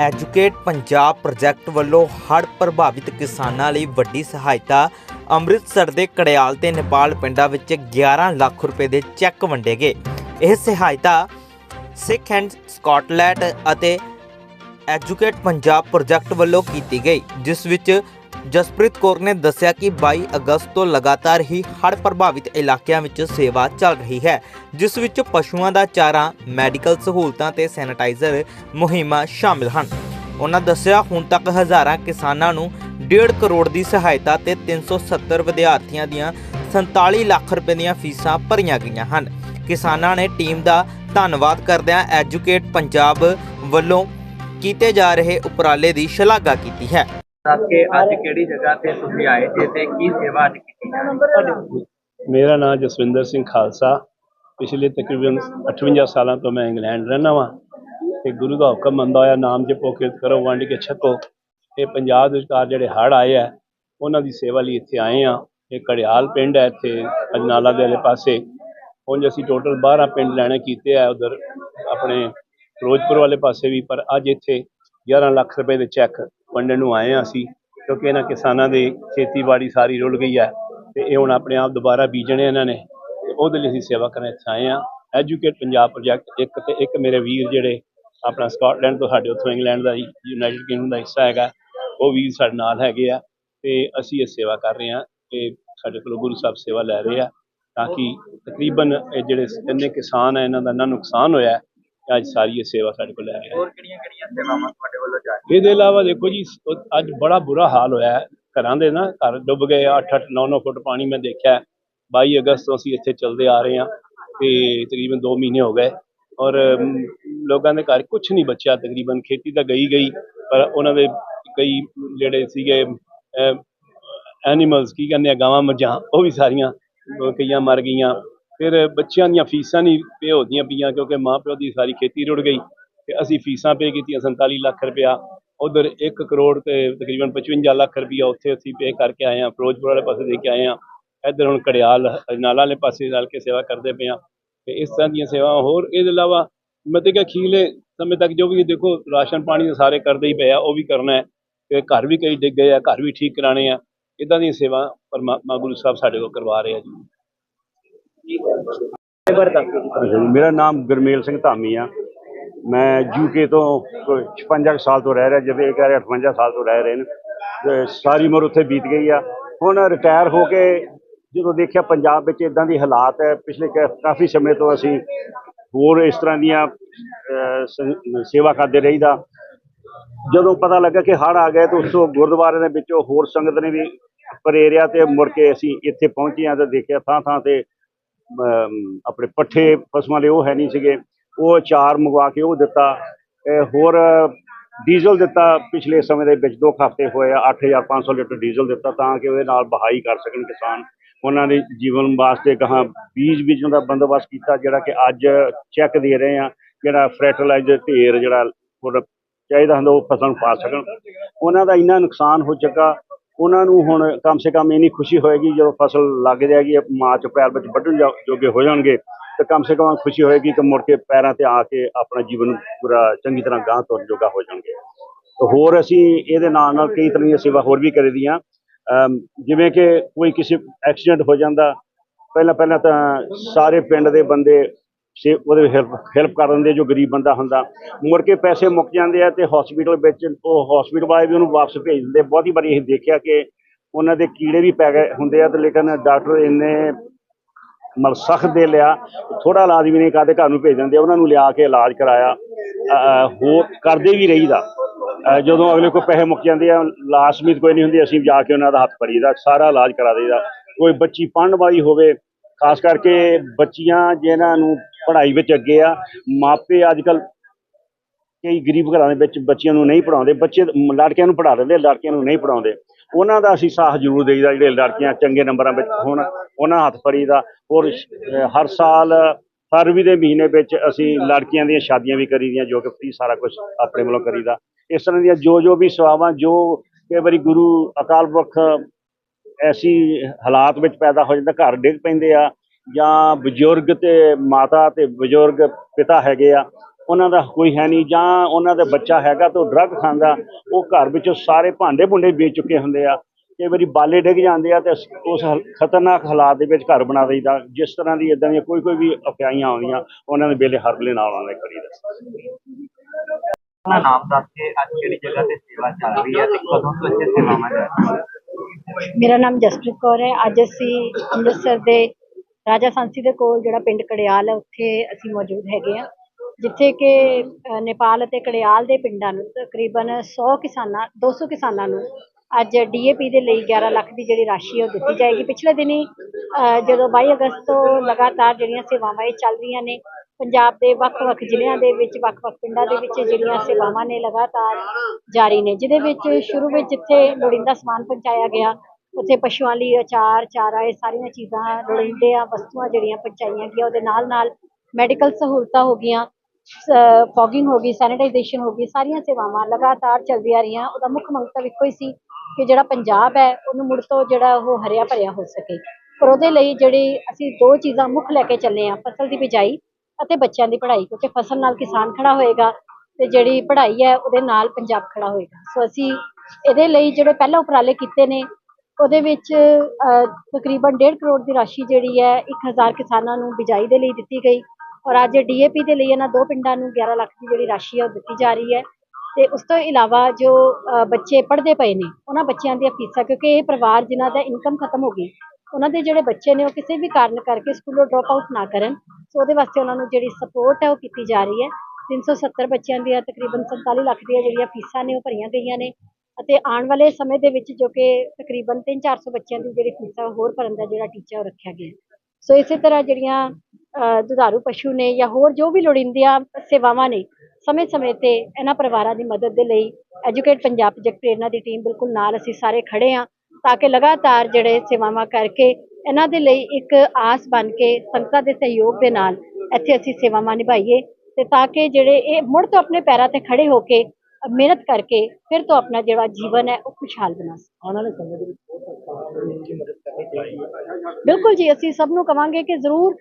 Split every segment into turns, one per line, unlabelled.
Educate Punjab project ਵੱਲੋਂ ਹੜ੍ਹ ਪ੍ਰਭਾਵਿਤ ਕਿਸਾਨਾਂ ਲਈ ਵੱਡੀ ਸਹਾਇਤਾ। ਅੰਮ੍ਰਿਤਸਰ ਦੇ ਕੜਿਆਲ ਤੇ ਨੇਪਾਲ ਪਿੰਡਾਂ ਵਿੱਚ 11 ਲੱਖ ਰੁਪਏ ਦੇ ਚੈੱਕ ਵੰਡੇ ਗਏ। ਇਹ ਸਹਾਇਤਾ ਸਿੱਖ ਐਂਡ ਸਕਾਟਲੈਂਡ ਅਤੇ ਐਜੂਕੇਟ ਪੰਜਾਬ ਪ੍ਰੋਜੈਕਟ ਵੱਲੋਂ ਕੀਤੀ ਗਈ, ਜਿਸ ਵਿੱਚ ਜਸਪ੍ਰੀਤ ਕੌਰ ਨੇ ਦੱਸਿਆ ਕਿ 22 ਅਗਸਤ ਤੋਂ ਲਗਾਤਾਰ ਹੀ ਹੜ੍ਹ ਪ੍ਰਭਾਵਿਤ ਇਲਾਕਿਆਂ ਵਿੱਚ ਸੇਵਾ ਚੱਲ ਰਹੀ ਹੈ, ਜਿਸ ਵਿੱਚ ਪਸ਼ੂਆਂ ਦਾ ਚਾਰਾ, ਮੈਡੀਕਲ ਸਹੂਲਤਾਂ ਤੇ ਸੈਨੀਟਾਈਜ਼ਰ ਮੁਹਿੰਮਾਂ ਸ਼ਾਮਿਲ ਹਨ। ਉਹਨਾਂ ਦੱਸਿਆ, ਹੁਣ ਤੱਕ ਹਜ਼ਾਰਾਂ ਕਿਸਾਨਾਂ ਨੂੰ 1.5 ਕਰੋੜ ਦੀ ਸਹਾਇਤਾ ਤੇ 370 ਵਿਦਿਆਰਥੀਆਂ ਦੀਆਂ 47 ਲੱਖ ਰੁਪਏ ਦੀਆਂ ਫੀਸਾਂ ਭਰੀਆਂ ਗਈਆਂ ਹਨ। ਕਿਸਾਨਾਂ ਨੇ ਟੀਮ ਦਾ ਧੰਨਵਾਦ ਕਰਦਿਆਂ ਐਜੂਕੇਟ ਪੰਜਾਬ ਵੱਲੋਂ ਕੀਤੇ ਜਾ ਰਹੇ ਉਪਰਾਲੇ ਦੀ ਸ਼ਲਾਘਾ ਕੀਤੀ ਹੈ।
ਦੱਸ ਕੇ ਅੱਜ ਕਿਹੜੀ ਜਗ੍ਹਾ ਤੇ ਤੁਸੀਂ ਆਏ ਜੇ ਤੇ ਕੀ ਸੇਵਾ ਅੱਜ ਕੀਤੀ ਤੁਹਾਡੀ
ਮੇਰਾ ਨਾਮ ਜਸਵਿੰਦਰ ਸਿੰਘ ਖਾਲਸਾ। ਪਿਛਲੇ ਤਕਰੀਬਨ 58 ਸਾਲਾਂ ਤੋਂ ਮੈਂ ਇੰਗਲੈਂਡ ਰਹਿਣਾ ਵਾਂ ਤੇ ਗੁਰੂ ਦਾ ਹੁਕਮ ਮੰਨਦਾ ਹੋਇਆ ਨਾਮ ਜਪੋ, ਕਿਰਤ ਕਰੋ, ਵੰਡ ਕੇ ਛਕੋ। ਇਹ ਪੰਜਾਬ ਦੇ ਵਿਚਕਾਰ ਜਿਹੜੇ ਹੜ੍ਹ ਆਏ ਆ, ਉਹਨਾਂ ਦੀ ਸੇਵਾ ਲਈ ਇੱਥੇ ਆਏ ਆ। ਇਹ ਘੜਿਆਲ ਪਿੰਡ ਹੈ ਇੱਥੇ, ਅਜਨਾਲਾ ਦੇ ਵਾਲੇ ਪਾਸੇ। ਉਂਝ ਅਸੀਂ ਟੋਟਲ 12 ਪਿੰਡ ਲੈਣੇ ਕੀਤੇ ਆ ਉਧਰ, ਆਪਣੇ ਫਿਰੋਜ਼ਪੁਰ ਵਾਲੇ ਪਾਸੇ ਵੀ, ਪਰ ਅੱਜ ਇੱਥੇ 11 ਲੱਖ ਰੁਪਏ ਦੇ ਚੈੱਕ ਵੰਡਣ ਨੂੰ ਆਏ ਆ ਅਸੀਂ, ਕਿਉਂਕਿ ਇਹਨਾਂ ਕਿਸਾਨਾਂ ਦੇ ਖੇਤੀਬਾੜੀ ਸਾਰੀ ਰੁਲ ਗਈ ਹੈ ਤੇ ਇਹ ਹੁਣ ਆਪਣੇ ਆਪ ਦੁਬਾਰਾ ਬੀਜਣੇ ਇਹਨਾਂ ਨੇ ਤੇ ਉਹਦੇ ਲਈ ਅਸੀਂ ਸੇਵਾ ਕਰਨ ਇੱਥੇ ਆਏ ਆ ਐਜੂਕੇਟ ਪੰਜਾਬ ਪ੍ਰੋਜੈਕਟ ਇੱਕ ਤੇ ਇੱਕ ਮੇਰੇ ਵੀਰ ਜਿਹੜੇ ਆਪਣਾ ਸਕਾਟਲੈਂਡ ਤੋਂ ਸਾਡੇ ਉੱਥੋਂ ਇੰਗਲੈਂਡ ਦਾ ਯੂਨਾਈਟਿਡ ਕਿੰਗਡਮ ਦਾ ਹਿੱਸਾ ਹੈਗਾ, ਉਹ ਵੀਰ ਸਾਡੇ ਨਾਲ ਹੈਗੇ ਆ ਤੇ ਅਸੀਂ ਇਹ ਸੇਵਾ ਕਰ ਰਹੇ ਆ ਤੇ ਸਾਡੇ ਕੋਲ ਗੁਰੂ ਸਾਹਿਬ ਸੇਵਾ ਲੈ ਰਹੇ ਆ ਤਾਂ ਕਿ ਤਕਰੀਬਨ ਇਹ ਜਿਹੜੇ ਇੰਨੇ ਕਿਸਾਨ ਆ, ਇਹਨਾਂ ਦਾ ਇੰਨਾ ਨੁਕਸਾਨ ਹੋਇਆ ਅੱਜ ਸਾਰੀ ਇਹ ਸੇਵਾ ਸਾਡੇ ਕੋਲ ਲੈ ਆ
ਹੋਰ ਕਿਹੜੀਆਂ ਕਿਹੜੀਆਂ ਸੇਵਾਵਾਂ ਤੁਹਾਡੇ ਵੱਲੋਂ ਜਾ ਰਹੀਆਂ
ਇਹਦੇ ਇਲਾਵਾ ਦੇਖੋ ਜੀ ਸ- ਅੱਜ ਬੜਾ ਬੁਰਾ ਹਾਲ ਹੋਇਆ ਹੈ। ਘਰਾਂ ਦੇ ਨਾ ਘਰ ਡੁੱਬ ਗਏ 8-8 9-9 ਫੁੱਟ ਪਾਣੀ ਮੈਂ ਦੇਖਿਆ ਹੈ। 22 ਅਗਸਤ ਤੋਂ ਅਸੀਂ ਇੱਥੇ ਚੱਲਦੇ ਆ ਰਹੇ ਹਾਂ ਤੇ ਤਕਰੀਬਨ 2 ਮਹੀਨੇ ਹੋ ਗਏ। ਔਰ ਅਮ, ਲੋਕਾਂ ਦੇ ਘਰ ਕੁਝ ਨਹੀਂ ਬਚਿਆ। ਤਕਰੀਬਨ ਖੇਤੀ ਤਾਂ ਗਈ ਗਈ ਪਰ ਉਹਨਾਂ ਦੇ ਕਈ ਜਿਹੜੇ ਸੀਗੇ ਐਨੀਮਲਸ ਕੀ ਕਹਿੰਦੇ ਆ ਗਾਵਾਂ ਮੱਝਾਂ ਉਹ ਵੀ ਸਾਰੀਆਂ ਅਹ, ਕਈਆਂ ਮਰ ਗਈਆਂ। ਫਿਰ ਬੱਚਿਆਂ ਦੀਆਂ ਫੀਸਾਂ ਨਹੀਂ ਪੇ ਹੁੰਦੀਆਂ ਪਈਆਂ ਕਿਉਂਕਿ ਮਾਂ ਪਿਓ ਦੀ ਸਾਰੀ ਖੇਤੀ ਰੁੜ ਗਈ ਤੇ ਅਸੀਂ ਫੀਸਾਂ ਪੇ ਕੀਤੀਆਂ 47 ਲੱਖ ਰੁਪਇਆ। ਉਧਰ 1 ਕਰੋੜ ਤੇ ਤਕਰੀਬਨ 55 ਲੱਖ ਰੁਪਇਆ ਉੱਥੇ ਅਸੀਂ ਪੇ ਕਰਕੇ ਆਏ ਹਾਂ, ਫਿਰੋਜ਼ਪੁਰ ਵਾਲੇ ਪਾਸੇ ਦੇ ਕੇ ਆਏ ਹਾਂ। ਇੱਧਰ ਹੁਣ ਕੜਿਆਲ ਨਾਲਾ ਵਾਲੇ ਪਾਸੇ ਰਲ ਕੇ ਸੇਵਾ ਕਰਦੇ ਪਏ ਹਾਂ ਤੇ ਇਸ ਤਰ੍ਹਾਂ ਦੀਆਂ ਸੇਵਾਵਾਂ ਹੋਰ ਇਹਦੇ ਇਲਾਵਾ ਮਤੇ ਕਿ ਅਖੀਰਲੇ ਸਮੇਂ ਤੱਕ ਜੋ ਵੀ ਦੇਖੋ ਰਾਸ਼ਨ ਪਾਣੀ ਦੇ ਸਾਰੇ ਕਰਦੇ ਹੀ ਪਏ ਆ, ਉਹ ਵੀ ਕਰਨਾ ਹੈ ਤੇ ਘਰ ਵੀ ਕਈ ਡਿੱਗ ਗਏ ਆ, ਘਰ ਵੀ ਠੀਕ ਕਰਾਣੇ ਆ। ਇਦਾਂ ਦੀਆਂ ਸੇਵਾ ਪਰਮਾਤਮਾ ਗੁਰੂ ਸਾਹਿਬ ਸਾਡੇ ਕੋਲ ਕਰਵਾ ਰਹੇ ਆ ਜੀ।
ਅੱਛਾ ਜੀ, ਮੇਰਾ ਨਾਮ ਗੁਰਮੇਲ ਸਿੰਘ ਧਾਮੀ ਆ। ਮੈਂ ਯੂਕੇ ਤੋਂ ਕੋਈ 56 ਕੁ ਸਾਲ ਤੋਂ ਰਹਿ ਰਿਹਾ ਜਿਵੇਂ ਇਹ ਕਹਿ ਰਿਹਾ 58 ਸਾਲ ਤੋਂ ਰਹਿ ਰਹੇ ਨੇ। ਤੇ ਸਾਰੀ ਉਮਰ ਉੱਥੇ ਬੀਤ ਗਈ ਆ। ਹੁਣ ਰਿਟਾਇਰ ਹੋ ਕੇ ਜਦੋਂ ਦੇਖਿਆ ਪੰਜਾਬ ਵਿੱਚ ਇਦਾਂ ਦੀ ਹਾਲਾਤ ਹੈ ਪਿਛਲੇ ਕ ਕਾਫੀ ਸਮੇਂ ਤੋਂ ਅਸੀਂ ਹੋਰ ਇਸ ਤਰ੍ਹਾਂ ਦੀਆਂ ਅਹ, ਸ- ਸੇਵਾ ਕਰਦੇ ਰਹੀਦਾ। ਜਦੋਂ ਪਤਾ ਲੱਗਾ ਕਿ ਹੜ੍ਹ ਆ ਗਏ ਤਾਂ ਉਸ ਤੋਂ ਗੁਰਦੁਆਰੇ ਦੇ ਵਿੱਚੋਂ ਹੋਰ ਸੰਗਤ ਨੇ ਵੀ ਪ੍ਰੇਰਿਆ ਤੇ ਮੁੜ ਕੇ ਅਸੀਂ ਇੱਥੇ ਪਹੁੰਚੇ ਹਾਂ ਤੇ ਦੇਖਿਆ ਥਾਂ ਥਾਂ ਤੇ ਆਪਣੇ ਪੱਠੇ ਪਸ਼ੂਆਂ ਲਈ ਉਹ ਹੈ ਨਹੀਂ ਸੀਗੇ। ਉਹ ਚਾਰ ਮੰਗਵਾ ਕੇ ਉਹ ਦਿੱਤਾ। ਹੋਰ ਡੀਜ਼ਲ ਦਿੱਤਾ। ਪਿਛਲੇ ਸਮੇਂ ਦੇ ਵਿੱਚ ਦੋ ਕੁ ਹਫ਼ਤੇ ਹੋਏ ਆ 8500 ਲੀਟਰ ਡੀਜ਼ਲ ਦਿੱਤਾ ਤਾਂ ਕਿ ਉਹਦੇ ਨਾਲ ਬਹਾਈ ਕਰ ਸਕਣ ਕਿਸਾਨ। ਉਹਨਾਂ ਦੇ ਜੀਵਨ ਵਾਸਤੇ ਗਾਹਾਂ ਬੀਜ ਬੀਜਣ ਦਾ ਬੰਦੋਬਸਤ ਕੀਤਾ, ਜਿਹੜਾ ਕਿ ਅੱਜ ਚੈੱਕ ਦੇ ਰਹੇ ਆ, ਜਿਹੜਾ ਫਰਟੀਲਾਈਜ਼ਰ ਢੇਰ ਜਿਹੜਾ ਉਹ ਚਾਹੀਦਾ ਹੁੰਦਾ ਉਹ ਫਸਲ ਪਾ ਸਕਣ। ਉਹਨਾਂ ਦਾ ਇੰਨਾ ਨੁਕਸਾਨ ਹੋ ਚੁੱਕਾ ਉਹਨਾਂ ਨੂੰ ਹੁਣ ਕਮ ਸੇ ਕਮ ਇੰਨੀ ਖੁਸ਼ੀ ਹੋਏਗੀ ਜਦੋਂ ਫਸਲ ਲੱਗ ਜਾਏਗੀ ਮਾਰਚ ਅਪ੍ਰੈਲ ਵਿੱਚ ਵੱਢਣ ਜੋ- ਜੋਗੇ ਹੋ ਜਾਣਗੇ, ਤਾਂ ਕਮ ਸੇ ਕਮ ਖੁਸ਼ੀ ਹੋਏਗੀ ਕਿ ਮੁੜ ਕੇ ਪੈਰਾਂ ਤੇ ਆ ਕੇ ਆਪਣਾ ਜੀਵਨ ਪੂਰਾ ਚੰਗੀ ਤਰ੍ਹਾਂ ਗਾਂਹ ਤੁਰ ਜੋਗਾ ਹੋ ਜਾਣਗੇ। ਤਾਂ ਹੋਰ ਅਸੀਂ ਇਹਦੇ ਨਾਲ ਨਾਲ ਕਈ ਤਰ੍ਹਾਂ ਦੀਆਂ ਸੇਵਾ ਹੋਰ ਵੀ ਕਰੀ ਦੀਆਂ। ਜਿਵੇਂ ਕਿ ਕੋਈ ਕਿਸੇ ਐਕਸੀਡੈਂਟ ਹੋ ਜਾਂਦਾ, ਪਹਿਲਾਂ ਪਹਿਲਾਂ ਤਾਂ ਸਾਰੇ ਪਿੰਡ ਦੇ ਬੰਦੇ ਸੇ ਉਹਦੇ ਹੈਲਪ ਹੈਲਪ ਕਰ ਦਿੰਦੇ ਜੋ ਗਰੀਬ ਬੰਦਾ ਹੁੰਦਾ। ਮੁੜ ਕੇ ਪੈਸੇ ਮੁੱਕ ਜਾਂਦੇ ਆ ਤੇ ਹਸਪੀਟਲ ਵਿੱਚ ਉਹ ਹਸਪੀਟਲ ਵਾਲੇ ਵੀ ਉਹਨੂੰ ਵਾਪਸ ਭੇਜ ਦਿੰਦੇ ਬਹੁਤੀ ਵਾਰੀ ਇਹ ਦੇਖਿਆ ਕਿ ਉਹਨਾਂ ਦੇ ਕੀੜੇ ਵੀ ਪੈ ਗਏ ਹੁੰਦੇ ਆ ਤੇ ਲੇਕਿਨ ਡਾਕਟਰ ਇੰਨੇ ਮਤਲਬ ਸਖਤ ਦੇ ਲਿਆ ਥੋੜਾ ਇਲਾਜ ਵੀ ਨਹੀਂ ਕਰਦੇ, ਘਰ ਨੂੰ ਭੇਜ ਦਿੰਦੇ ਉਹਨਾਂ ਨੂੰ ਲਿਆ ਕੇ ਇਲਾਜ ਕਰਾਇਆ। ਹੋਰ ਕਰਦੇ ਵੀ ਰਹੀਦਾ। ਜਦੋਂ ਅਗਲੇ ਕੋਲ ਪੈਸੇ ਮੁੱਕ ਜਾਂਦੇ ਆ, ਲਾਸ਼ ਉਮੀਦ ਕੋਈ ਨਹੀਂ ਹੁੰਦੀ, ਅਸੀਂ ਜਾ ਕੇ ਉਹਨਾਂ ਦਾ ਹੱਥ ਫੜੀਦਾ ਸਾਰਾ ਇਲਾਜ ਕਰਾ ਦੇਈਦਾ। ਕੋਈ ਬੱਚੀ ਪੜ੍ਹਨ ਵਾਲੀ ਹੋਵੇ, ਖਾਸ ਕਰਕੇ ਬੱਚੀਆਂ ਜਿਨ੍ਹਾਂ ਨੂੰ ਪੜ੍ਹਾਈ ਵਿੱਚ ਅੱਗੇ ਆ। ਮਾਪੇ ਅੱਜ ਕੱਲ ਕਈ ਗਰੀਬ ਘਰਾਂ ਦੇ ਵਿੱਚ ਬੱਚਿਆਂ ਨੂੰ ਨਹੀਂ ਪੜਾਉਂਦੇ ਬੱਚੇ ਲੜਕਿਆਂ ਨੂੰ ਪੜ੍ਹਾ ਦਿੰਦੇ, ਲੜਕੀਆਂ ਨੂੰ ਨਹੀਂ ਪੜਾਉਂਦੇ ਉਹਨਾਂ ਦਾ ਅਸੀਂ ਸਾਥ ਜ਼ਰੂਰ ਦੇਈਦਾ, ਜਿਹੜੇ ਲੜਕੀਆਂ ਚੰਗੇ ਨੰਬਰਾਂ ਵਿੱਚ ਹੋਣ ਉਹਨਾਂ ਹੱਥ ਫੜੀਦਾ। ਔਰ ਹਰ ਸਾਲ ਫਰਵਰੀ ਦੇ ਮਹੀਨੇ ਵਿੱਚ ਅਸੀਂ ਲੜਕੀਆਂ ਦੀਆਂ ਸ਼ਾਦੀਆਂ ਵੀ ਕਰੀਦੀਆਂ, ਜੋ ਕਿ ਫ੍ਰੀ ਸਾਰਾ ਕੁਝ ਆਪਣੇ ਵੱਲੋਂ ਕਰੀਦਾ। ਇਸ ਤਰ੍ਹਾਂ ਦੀਆਂ ਜੋ ਜੋ ਵੀ ਸੇਵਾਵਾਂ, ਜੋ ਕਈ ਵਾਰੀ ਗੁਰੂ ਅਕਾਲ ਪੁਰਖ ਐਸੀ ਹਾਲਾਤ ਵਿੱਚ ਪੈਦਾ ਹੋ ਜਾਂਦਾ, ਘਰ ਡਿੱਗ ਪੈਂਦੇ ਆ। ਜਾਂ ਬਜ਼ੁਰਗ ਤੇ ਮਾਤਾ ਤੇ ਬਜ਼ੁਰਗ ਪਿਤਾ ਹੈਗੇ ਆ ਉਹਨਾਂ ਦਾ ਕੋਈ ਹੈ ਨਹੀਂ ਜਾਂ ਉਹਨਾਂ ਦਾ ਬੱਚਾ ਹੈਗਾ ਤਾਂ ਡਰੱਗ ਖਾਂਦਾ ਉਹ ਘਰ ਵਿੱਚੋਂ ਸਾਰੇ ਭਾਂਡੇ ਭੁੰਡੇ ਵੇਚ ਚੁੱਕੇ ਹੁੰਦੇ ਆ। ਕਈ ਵਾਰੀ ਬਾਲੇ ਡਿੱਗ ਜਾਂਦੇ ਆ ਤੇ ਉਸ- ਖਤਰਨਾਕ ਹਾਲਾਤ ਦੇ ਵਿੱਚ ਘਰ ਬਣਾ ਦਈਦਾ। ਜਿਸ ਤਰ੍ਹਾਂ ਦੀ ਇਦਾਂ ਦੀਆਂ ਕੋਈ ਕੋਈ ਵੀ ਅਫਿਆਈਆਂ ਆਉਂਦੀਆਂ ਉਹਨਾਂ ਦੇ ਵੇਲੇ ਹਰਲੇ ਨਾਲ ਆਉਂਦੇ ਕਰੀਦਾ
ਆਪਣਾ ਨਾਮ ਦੱਸ ਕੇ ਅੱਜ ਕਿਹੜੀ ਜਗ੍ਹਾ ਤੇ ਸੇਵਾ ਚੱਲ ਰਹੀ ਹੈ ਤੇ ਕਦੋਂ ਤੋਂ ਇੱਥੇ ਸੇਵਾਵਾਂ ਚੱਲ ਰਹੀਆਂ
ਮੇਰਾ ਨਾਮ ਜਸਪ੍ਰੀਤ ਕੌਰ ਹੈ। ਅੱਜ ਅਸੀਂ ਅੰਮ੍ਰਿਤਸਰ ਦੇ ਰਾਜਾ ਸਾਂਸੀ ਦੇ ਕੋਲ ਜਿਹੜਾ ਪਿੰਡ ਕੜਿਆਲ ਹੈ ਉੱਥੇ ਅਸੀਂ ਮੌਜੂਦ ਹੈਗੇ ਆ ਜਿੱਥੇ ਕਿ ਨੇਪਾਲ ਅਤੇ ਕੜਿਆਲ ਦੇ ਪਿੰਡਾਂ ਨੂੰ ਤਕਰੀਬਨ 100 ਕਿਸਾਨਾਂ 200 ਕਿਸਾਨਾਂ ਨੂੰ ਅੱਜ ਡੀਏਪੀ ਦੇ ਲਈ 11 ਲੱਖ ਦੀ ਜਿਹੜੀ ਰਾਸ਼ੀ ਹੈ ਉਹ ਦਿੱਤੀ ਜਾਏਗੀ। ਪਿਛਲੇ ਦਿਨੀ ਅ, ਜਦੋਂ 22 ਅਗਸਤ ਤੋਂ ਲਗਾਤਾਰ ਜਿਹੜੀਆਂ ਸੇਵਾਵਾਂ ਇਹ ਚੱਲ ਰਹੀਆਂ ਨੇ ਪੰਜਾਬ ਦੇ ਵੱਖ-ਵੱਖ ਜ਼ਿਲ੍ਹਿਆਂ ਦੇ ਵਿੱਚ ਵੱਖ-ਵੱਖ ਪਿੰਡਾਂ ਦੇ ਵਿੱਚ ਜਿਹੜੀਆਂ ਸੇਵਾਵਾਂ ਨੇ ਲਗਾਤਾਰ ਜਾਰੀ ਨੇ ਜਿਹਦੇ ਵਿੱਚ ਸ਼ੁਰੂ ਵਿੱਚ ਜਿੱਥੇ ਲੋੜੀਂਦਾ ਸਮਾਨ ਪਹੁੰਚਾਇਆ ਗਿਆ ਉੱਥੇ ਪਸ਼ੂਆਂ ਲਈ ਅਚਾਰ, ਚਾਰਾ, ਇਹ ਸਾਰੀਆਂ ਚੀਜ਼ਾਂ ਲੋੜੀਂਦੇ ਆ, ਵਸਤੂਆਂ ਜਿਹੜੀਆਂ ਪਹੁੰਚਾਈਆਂ ਗਈਆਂ, ਉਹਦੇ ਨਾਲ ਨਾਲ ਮੈਡੀਕਲ ਸਹੂਲਤਾਂ ਹੋ ਗਈਆਂ ਫੌਗਿੰਗ ਹੋ ਗਈ ਸੈਨੀਟਾਈਜੇਸ਼ਨ ਹੋ ਗਈ, ਸਾਰੀਆਂ ਸੇਵਾਵਾਂ ਲਗਾਤਾਰ ਚੱਲਦੀਆਂ ਰਹੀਆਂ। ਉਹਦਾ ਮੁੱਖ ਮੰਤਵ ਇੱਕੋ ਹੀ ਸੀ ਕਿ ਜਿਹੜਾ ਪੰਜਾਬ ਹੈ, ਉਹਨੂੰ ਮੁੜ ਤੋਂ ਜਿਹੜਾ ਉਹ ਹਰਿਆ ਭਰਿਆ ਹੋ ਸਕੇ। ਪਰ ਉਹਦੇ ਲਈ ਜਿਹੜੀ ਅਸੀਂ ਦੋ ਚੀਜ਼ਾਂ ਮੁੱਖ ਲੈ ਕੇ ਚੱਲੇ ਆ ਫਸਲ ਦੀ ਬਿਜਾਈ ਅਤੇ ਬੱਚਿਆਂ ਦੀ ਪੜ੍ਹਾਈ, ਕਿਉਂਕਿ ਫਸਲ ਨਾਲ ਕਿਸਾਨ ਖੜਾ ਹੋਏਗਾ ਤੇ ਜਿਹੜੀ ਪੜ੍ਹਾਈ ਹੈ, ਉਹਦੇ ਨਾਲ ਪੰਜਾਬ ਖੜਾ ਹੋਏਗਾ। ਸੋ ਅਸੀਂ ਇਹਦੇ ਲਈ ਜਿਹੜੇ ਪਹਿਲਾਂ ਉਪਰਾਲੇ ਕੀਤੇ ਨੇ ਉਹਦੇ ਵਿੱਚ ਤਕਰੀਬਨ 1.5 ਕਰੋੜ ਦੀ ਰਾਸ਼ੀ ਜਿਹੜੀ ਹੈ 1000 ਕਿਸਾਨਾਂ ਨੂੰ ਬਿਜਾਈ ਦੇ ਲਈ ਦਿੱਤੀ ਗਈ ਔਰ ਅੱਜ ਡੀਏਪੀ ਦੇ ਲਈ ਇਹਨਾਂ ਦੋ ਪਿੰਡਾਂ ਨੂੰ 11 ਲੱਖ ਦੀ ਜਿਹੜੀ ਰਾਸ਼ੀ ਹੈ ਉਹ ਦਿੱਤੀ ਜਾ ਰਹੀ ਹੈ। ਤੇ ਉਸ ਤੋਂ ਇਲਾਵਾ ਜੋ ਬੱਚੇ ਪੜ੍ਹਦੇ ਪਏ ਨੇ, ਉਹਨਾਂ ਬੱਚਿਆਂ ਦੀਆਂ ਫੀਸਾਂ, ਕਿਉਂਕਿ ਇਹ ਪਰਿਵਾਰ ਜਿਨ੍ਹਾਂ ਦਾ ਇਨਕਮ ਖਤਮ ਹੋ ਗਈ, ਉਹਨਾਂ ਦੇ ਜਿਹੜੇ ਬੱਚੇ ਨੇ ਉਹ ਕਿਸੇ ਵੀ ਕਾਰਨ ਕਰਕੇ ਸਕੂਲੋਂ ਡ੍ਰੌਪ ਆਊਟ ਨਾ ਕਰਨ, ਸੋ ਉਹਦੇ ਵਾਸਤੇ ਉਹਨਾਂ ਨੂੰ ਜਿਹੜੀ ਸਪੋਰਟ ਹੈ ਉਹ ਕੀਤੀ ਜਾ ਰਹੀ ਹੈ। 370 ਬੱਚਿਆਂ ਦੀਆਂ ਤਕਰੀਬਨ 47 ਲੱਖ ਦੀਆਂ ਜਿਹੜੀਆਂ ਫੀਸਾਂ ਨੇ ਉਹ ਭਰੀਆਂ ਗਈਆਂ ਨੇ। ਅਤੇ ਆਉਣ ਵਾਲੇ ਸਮੇਂ ਦੇ ਵਿੱਚ ਜੋ ਕਿ ਤਕਰੀਬਨ 3-400 ਬੱਚਿਆਂ ਦੀ ਜਿਹੜੀ ਫੀਸਾਂ ਹੋਰ ਭਰਨ ਦਾ ਜਿਹੜਾ ਟੀਚਾ ਉਹ ਰੱਖਿਆ ਗਿਆ। ਸੋ ਇਸੇ ਤਰ੍ਹਾਂ ਜਿਹੜੀਆਂ ਦੁਧਾਰੂ ਪਸ਼ੂ ਨੇ ਜਾਂ ਹੋਰ ਜੋ ਵੀ ਲੋੜੀਂਦੀਆਂ ਸੇਵਾਵਾਂ ਨੇ, ਸਮੇਂ-ਸਮੇਂ ਤੇ ਇਹਨਾਂ ਪਰਿਵਾਰਾਂ ਦੀ ਮਦਦ ਦੇ ਲਈ ਐਜੂਕੇਟ ਪੰਜਾਬ ਪ੍ਰੋਜੈਕਟ ਪ੍ਰੇਰਨਾ ਦੀ ਟੀਮ ਬਿਲਕੁਲ ਨਾਲ ਅਸੀਂ ਸਾਰੇ ਖੜੇ ਆ, ਤਾਂ ਕਿ ਲਗਾਤਾਰ ਜਿਹੜੇ ਸੇਵਾਵਾਂ ਕਰਕੇ ਇਹਨਾਂ ਦੇ ਲਈ ਇੱਕ ਆਸ ਬਣ ਕੇ ਸੰਗਤਾਂ ਦੇ ਸਹਿਯੋਗ ਦੇ ਨਾਲ ਇੱਥੇ ਅਸੀਂ ਸੇਵਾਵਾਂ ਨਿਭਾਈਏ ਤੇ ਤਾਂ ਕਿ ਜਿਹੜੇ ਇਹ ਮੁੜ ਤੋਂ ਆਪਣੇ ਪੈਰਾਂ ਤੇ ਖੜੇ ਹੋ ਕੇ ਮਿਹਨਤ ਕਰਕੇ ਫਿਰ ਤੋਂ ਆਪਣਾ ਜਿਹੜਾ ਜੀਵਨ ਹੈ ਉਹ ਖੁਸ਼ਹਾਲ ਬਣਾ ਸਕਣ
ਆਉਣ ਵਾਲੇ ਸਮੇਂ ਦੇ ਵਿੱਚ ਬਹੁਤ ਸਰਕਾਰਾਂ ਨੂੰ ਦੀ ਮਦਦ ਕਰਨੀ ਚਾਹੀਦੀ ਹੈ?
ਬਿਲਕੁਲ ਜੀ ਅਸੀਂ ਸਭ ਨੂੰ ਕਵਾਂਗੇ ਕਿ ਜ਼ਰੂਰ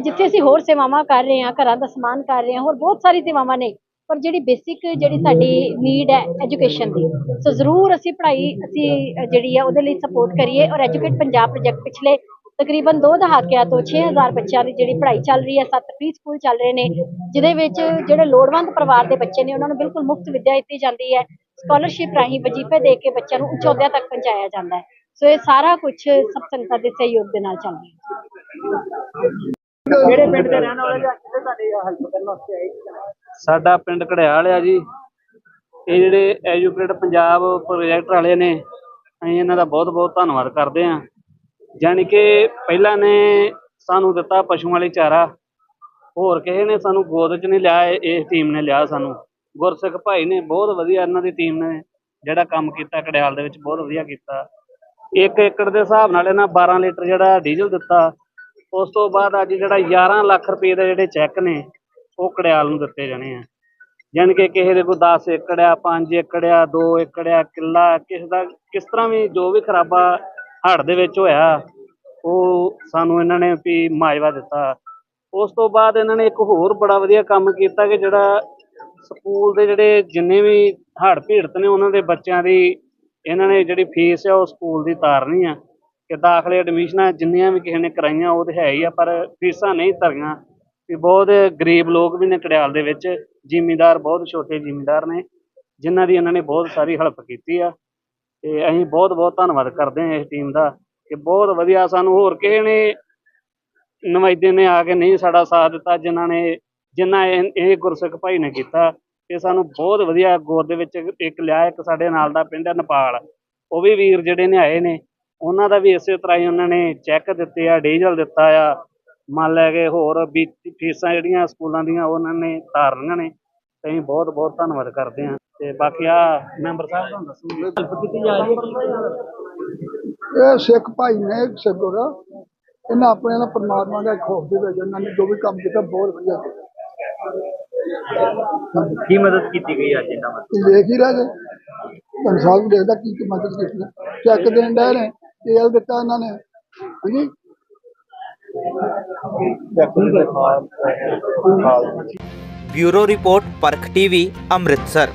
ਜਿੱਥੇ ਅਸੀਂ ਹੋਰ ਸੇਵਾਵਾਂ ਕਰ ਰਹੇ ਹਾਂ ਘਰਾਂ ਦਾ ਸਮਾਨ ਕਰ ਰਹੇ ਹਾਂ ਹੋਰ ਬਹੁਤ ਸਾਰੀ ਸੇਵਾਵਾਂ ਨੇ ਪਰ ਜਿਹੜੀ ਬੇਸਿਕ ਜਿਹੜੀ ਸਾਡੀ ਨੀਡ ਹੈ ਐਜੂਕੇਸ਼ਨ ਦੀ ਸੋ ਜ਼ਰੂਰ ਅਸੀਂ ਪੜ੍ਹਾਈ ਅਸੀਂ ਜਿਹੜੀ ਹੈ ਉਹਦੇ ਲਈ ਸਪੋਰਟ ਕਰੀਏ ਔਰ ਐਜੂਕੇਟ ਪੰਜਾਬ ਪ੍ਰੋਜੈਕਟ ਪਿਛਲੇ ਤਕਰੀਬਨ ਦੋ ਦਹਾਕਿਆਂ ਤੋਂ 6000 ਬੱਚਿਆਂ ਦੀ ਜਿਹੜੀ ਪੜ੍ਹਾਈ ਚੱਲ ਰਹੀ ਹੈ ਸੱਤ ਪ੍ਰੀ ਸਕੂਲ ਚੱਲ ਰਹੇ ਨੇ ਜਿਹਦੇ ਵਿੱਚ ਜਿਹੜੇ ਲੋੜਵੰਦ ਪਰਿਵਾਰ ਦੇ ਬੱਚੇ ਨੇ ਉਹਨਾਂ ਨੂੰ ਬਿਲਕੁਲ ਮੁਫਤ ਵਿੱਦਿਆ ਦਿੱਤੀ ਜਾਂਦੀ ਹੈ। ਸਕਾਲਰਸ਼ਿਪ ਰਾਹੀਂ ਵਜ਼ੀਫੇ ਦੇ ਕੇ ਬੱਚਿਆਂ ਨੂੰ ਉੱਚ ਅਹੁਦਿਆਂ ਤੱਕ ਪਹੁੰਚਾਇਆ ਜਾਂਦਾ ਹੈ। ਸੋ ਇਹ ਸਾਰਾ ਕੁਝ ਸਭ ਸੰਗਤਾਂ ਦੇ ਸਹਿਯੋਗ ਦੇ ਨਾਲ ਚੱਲ ਰਿਹਾ ਹੈ।
ਜਿਹੜੇ ਪਿੰਡ ਦੇ ਰਹਿਣ ਵਾਲੇ ਜਾਂ ਕਿਤੇ ਤੁਹਾਡੀ ਹੈਲਪ ਕਰਨ ਵਾਸਤੇ ਆਏ?
ਸਾਡਾ ਪਿੰਡ ਘੜਿਆਲ ਆ ਜੀ। ਇਹ ਜਿਹੜੇ ਐਜੂਕੇਟ ਪੰਜਾਬ ਪ੍ਰੋਜੈਕਟ ਵਾਲੇ ਨੇ ਅਸੀਂ ਇਹਨਾਂ ਦਾ ਬਹੁਤ ਬਹੁਤ ਧੰਨਵਾਦ ਕਰਦੇ ਹਾਂ। ਜਾਣੀ ਕਿ ਪਹਿਲਾਂ ਨੇ ਸਾਨੂੰ ਦਿੱਤਾ ਪਸ਼ੂਆਂ ਲਈ ਚਾਰਾ, ਹੋਰ ਕਿਸੇ ਨੇ ਸਾਨੂੰ ਗੋਦ 'ਚ ਨਹੀਂ ਲਿਆ, ਇਹ- ਇਸ ਟੀਮ ਨੇ ਲਿਆ ਸਾਨੂੰ। ਗੁਰਸਿੱਖ ਭਾਈ ਨੇ ਬਹੁਤ ਵਧੀਆ ਇਹਨਾਂ ਦੀ ਟੀਮ ਨੇ ਜਿਹੜਾ ਕੰਮ ਕੀਤਾ ਕੜਿਆਲ ਦੇ ਵਿੱਚ ਬਹੁਤ ਵਧੀਆ ਕੀਤਾ। ਇੱਕ ਏਕੜ ਦੇ ਹਿਸਾਬ ਨਾਲ ਇਹਨਾਂ 12 ਲੀਟਰ ਜਿਹੜਾ ਡੀਜ਼ਲ ਦਿੱਤਾ। ਉਸ ਤੋਂ ਬਾਅਦ ਅੱਜ ਜਿਹੜਾ 11 ਲੱਖ ਰੁਪਏ ਦੇ ਜਿਹੜੇ ਚੈੱਕ ਨੇ, ਉਹ ਕੜਿਆਲ ਨੂੰ ਦਿੱਤੇ ਜਾਣੇ ਆ। ਜਾਣੀ ਕਿ ਕਿਸੇ ਦੇ ਕੋਲ 10 ਏਕੜ ਆ 5 ਏਕੜ ਆ 2 ਏਕੜ ਆ, ਕਿੱਲਾ, ਕਿਸ ਦਾ, ਕਿਸ ਤਰ੍ਹਾਂ ਵੀ ਜੋ ਵੀ ਖਰਾਬਾ ਹੜ੍ਹ ਦੇ ਵਿੱਚ ਹੋਇਆ, ਉਹ ਸਾਨੂੰ ਇਹਨਾਂ ਨੇ ਵੀ ਮਾਜਵਾ ਦਿੱਤਾ। ਉਸ ਤੋਂ ਬਾਅਦ ਇਹਨਾਂ ਨੇ ਇੱਕ ਹੋਰ ਬੜਾ ਵਧੀਆ ਕੰਮ ਕੀਤਾ ਕਿ ਜਿਹੜਾ ਸਕੂਲ ਦੇ ਜਿਹੜੇ ਜਿੰਨੇ ਵੀ ਹੜ੍ਹ ਪੀੜਤ ਨੇ, ਉਹਨਾਂ ਦੇ ਬੱਚਿਆਂ ਦੀ ਇਹਨਾਂ ਨੇ ਜਿਹੜੀ ਫੀਸ ਆ, ਉਹ ਸਕੂਲ ਦੀ ਤਾਰਨੀ ਆ ਕਿ ਦਾਖਲੇ ਐਡਮਿਸ਼ਨਾਂ ਜਿੰਨੀਆਂ ਵੀ ਕਿਸੇ ਨੇ ਕਰਾਈਆਂ, ਉਹ ਤੇ ਹੈ ਹੀ ਆ, ਪਰ ਫੀਸਾਂ ਨਹੀਂ ਧਰੀਆਂ। ਵੀ ਬਹੁਤ ਗਰੀਬ ਲੋਕ ਵੀ ਨੇ ਕੜਿਆਲ ਦੇ ਵਿੱਚ, ਜ਼ਿਮੀਂਦਾਰ ਬਹੁਤ ਛੋਟੇ ਜ਼ਿਮੀਂਦਾਰ ਨੇ, ਜਿਨ੍ਹਾਂ ਦੀ ਇਹਨਾਂ ਨੇ ਬਹੁਤ ਸਾਰੀ ਹੈਲਪ ਕੀਤੀ ਆ। ਤੇ ਅਸੀਂ ਬਹੁਤ ਬਹੁਤ ਧੰਨਵਾਦ ਕਰਦੇ ਹਾਂ ਇਸ ਟੀਮ ਦਾ ਕਿ ਬਹੁਤ ਵਧੀਆ ਸਾਨੂੰ ਹੋਰ ਕਿਸੇ ਨੇ ਨੁਮਾਇੰਦੇ ਨੇ ਆ ਕੇ ਨਹੀਂ ਸਾਡਾ ਸਾਥ ਦਿੱਤਾ ਜਿਨ੍ਹਾਂ ਨੇ, ਜਿਨ੍ਹਾਂ ਇਹ ਇਹ ਗੁਰਸਿੱਖ ਭਾਈ ਨੇ ਕੀਤਾ ਤੇ ਸਾਨੂੰ ਬਹੁਤ ਵਧੀਆ ਗੋਦ ਦੇ ਵਿੱਚ ਇੱਕ ਲਿਆ, ਇੱਕ ਸਾਡੇ ਨਾਲ ਦਾ ਪਿੰਡ ਹੈ ਨੇਪਾਲ। ਉਹ ਵੀ ਵੀਰ ਜਿਹੜੇ ਨੇ ਆਏ ਨੇ, ਉਹਨਾਂ ਦਾ ਵੀ ਇਸੇ ਤਰ੍ਹਾਂ ਹੀ ਉਹਨਾਂ ਨੇ ਚੈੱਕ ਦਿੱਤੇ ਆ ਡੀਜ਼ਲ ਦਿੱਤਾ ਆ, ਮੰਨ ਲੈ ਕੇ ਹੋਰ ਵੀ ਫੀਸਾਂ ਜਿਹੜੀਆਂ ਸਕੂਲਾਂ ਦੀਆਂ ਉਹਨਾਂ ਨੇ ਤਾਰਨੀਆਂ ਨੇ, ਤੇ ਅਸੀਂ ਬਹੁਤ ਬਹੁਤ ਧੰਨਵਾਦ ਕਰਦੇ ਹਾਂ। ਤੇ ਬਾਕੀ ਆ ਮੈਂਬਰ ਸਾਹਿਬ ਤੁਹਾਨੂੰ ਦੱਸਣਗੇ ਹੈਲਪ ਕੀਤੀ ਜਾ ਰਹੀ ਹੈ
ਇਹ ਸਿੱਖ ਭਾਈ ਨੇ ਸਿੱਖ ਗੁਰੂ ਇਹਨਾਂ ਆਪਣੇ ਨਾਲ ਪਰਮਾਤਮਾ ਦਾ ਖੌਫ ਦੇ ਵਿੱਚ ਇਹਨਾਂ ਨੇ ਜੋ ਵੀ ਕੰਮ ਕੀਤਾ ਬਹੁਤ ਵਧੀਆ ਕੀਤਾ।
ਕੀ ਮਦਦ ਕੀਤੀ ਗਈ ਅੱਜ ਇਹਨਾਂ ਵੱਲੋਂ?
ਇਹ ਦੇਖ ਹੀ ਰਹੇ ਤੁਹਾਨੂੰ ਸਾਹਿਬ ਦੇਖਦਾ ਕੀ ਕੀ ਮਦਦ ਕੀਤੀ ਚੈੱਕ ਦੇਣ ਡਏ ਨੇ ਤੇਲ ਦਿੱਤਾ ਇਹਨਾਂ ਨੇ। ਹਾਂਜੀ?
ਦੇ
bureau report Parakh TV Amritsar.